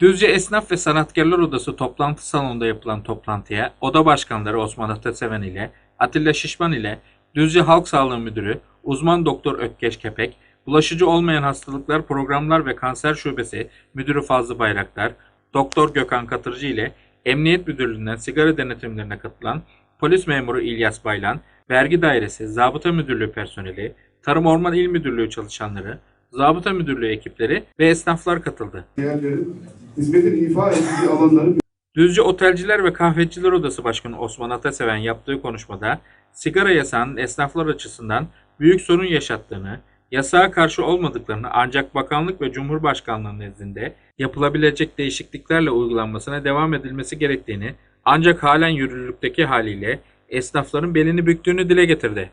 Düzce Esnaf ve Sanatkarlar Odası toplantı salonunda yapılan toplantıya Oda Başkanları Osman Ataseven ile Atilla Şişman ile Düzce Halk Sağlığı Müdürü Uzman Doktor Ökkeş Kepek, Bulaşıcı Olmayan Hastalıklar Programlar ve Kanser Şubesi Müdürü Fazlı Bayraktar, Doktor Gökhan Katırcı ile Emniyet Müdürlüğü'nden sigara denetimlerine katılan Polis Memuru İlyas Baylan, Vergi Dairesi, Zabıta Müdürlüğü personeli, Tarım Orman İl Müdürlüğü çalışanları, Zabıta Müdürlüğü ekipleri ve esnaflar katıldı. değerlerin hizmetin ifa edildiği alanların Düzce Otelciler ve Kahveciler Odası Başkanı Osman Ataseven yaptığı konuşmada sigara yasağının esnaflar açısından büyük sorun yaşattığını, yasağa karşı olmadıklarını ancak bakanlık ve Cumhurbaşkanlığı nezdinde yapılabilecek değişikliklerle uygulanmasına devam edilmesi gerektiğini ancak halen yürürlükteki haliyle esnafların belini büktüğünü dile getirdi.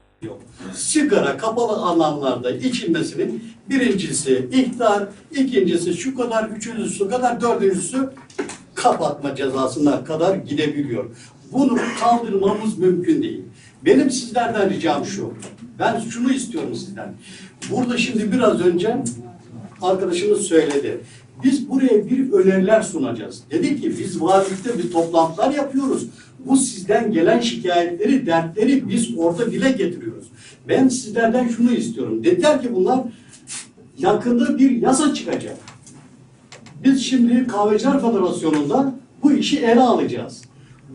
Sigara kapalı alanlarda içilmesinin birincisi ihtar, ikincisi şu kadar, üçüncüsü kadar, dördüncüsü kapatma cezasına kadar gidebiliyor. Bunu kaldırmamız mümkün değil. Benim sizlerden ricam şu. Ben şunu istiyorum sizden. Burada şimdi biraz önce arkadaşımız söyledi. Biz buraya bir öneriler sunacağız. Dedi ki biz valilikte bir toplantılar yapıyoruz. Bu sizden gelen şikayetleri, dertleri biz orada dile getiriyoruz. Ben sizlerden şunu istiyorum. Dediler ki bunlar yakında bir yasa çıkacak. Biz şimdi Kahveciler Federasyonu'nda bu işi ele alacağız.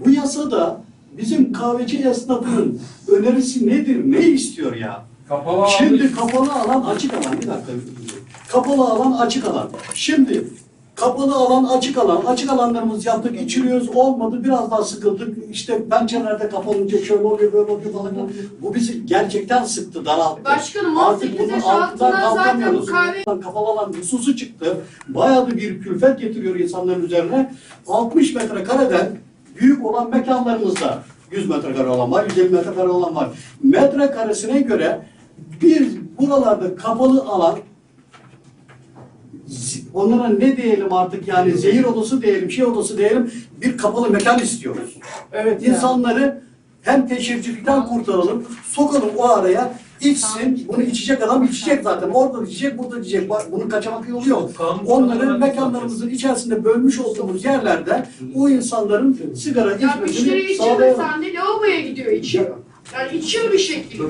Bu yasada bizim kahveci esnafının önerisi nedir, ne istiyor ya? Kapalı Şimdi kapalı alan açık alan bir dakika. Kapalı alan açık alan. Şimdi kapalı alan açık alan. Açık alanlarımız yaptık, içiriyoruz. Olmadı biraz daha sıkıldık. İşte pencerelerde kapalınca şöyle oluyor böyle oluyor falan. Bu bizi gerçekten sıktı, daralttı. Başkanım, Artık 18 bunun yaş altından zaten bu kahve- Kapalı alan hususu çıktı. Bayağı da bir külfet getiriyor insanların üzerine. 60 metrekareden büyük olan mekanlarımızda 100 metrekare olan var, 150 metrekare olan var. Metrekaresine göre bir buralarda kapalı alan onlara ne diyelim artık yani zehir odası diyelim, şey odası diyelim bir kapalı mekan istiyoruz. Evet insanları hem teşhircilikten kurtaralım, sokalım o araya içsin, bunu içecek adam içecek zaten. Orada içecek, burada içecek. Bak, Bunun kaçamak yolu yok. Onları mekanlarımızın içerisinde bölmüş olduğumuz yerlerde o insanların sigara Ya müşteri içmesini içiyor sağlayalım. sen de lavaboya gidiyor içiyor. Yani içiyor bir şekilde.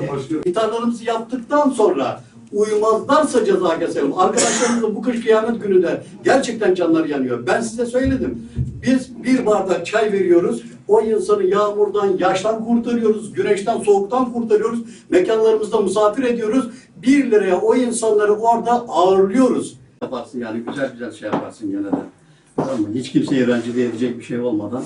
İtharlarımızı yaptıktan sonra uymazlarsa ceza keselim. Arkadaşlarımızın bu kış kıyamet gününde gerçekten canları yanıyor. Ben size söyledim. Biz bir bardak çay veriyoruz. O insanı yağmurdan, yaştan kurtarıyoruz. Güneşten, soğuktan kurtarıyoruz. Mekanlarımızda misafir ediyoruz. Bir liraya o insanları orada ağırlıyoruz. Yaparsın yani güzel güzel şey yaparsın gene de. Tamam mı? Hiç kimseyi rencide edecek bir şey olmadan